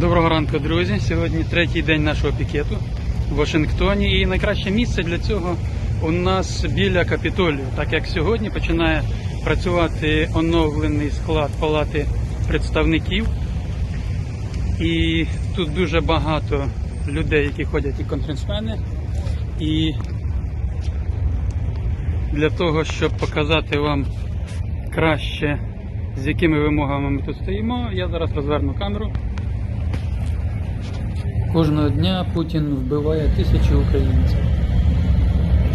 Доброго ранку, друзі. Сьогодні третій день нашого пікету в Вашингтоні. І найкраще місце для цього у нас біля Капітолію, так як сьогодні починає працювати оновлений склад Палати представників. І тут дуже багато людей, які ходять і конгресмени. І для того, щоб показати вам краще, з якими вимогами ми тут стоїмо, я зараз розверну камеру. Кожного дня Путін вбиває тисячі українців.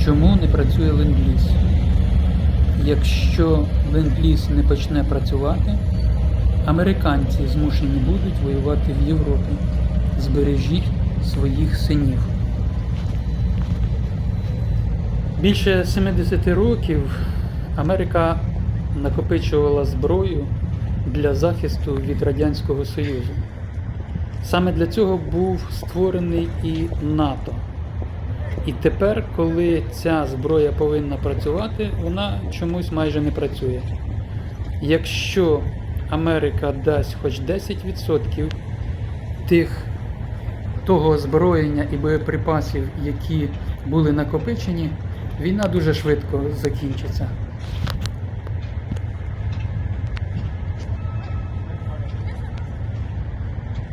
Чому не працює ленд-ліз? Якщо ленд-ліз не почне працювати, американці змушені будуть воювати в Європі. Збережіть своїх синів. Більше 70 років Америка накопичувала зброю для захисту від Радянського Союзу. Саме для цього був створений і НАТО. І тепер, коли ця зброя повинна працювати, вона чомусь майже не працює. Якщо Америка дасть хоч 10% тих того озброєння і боєприпасів, які були накопичені, війна дуже швидко закінчиться.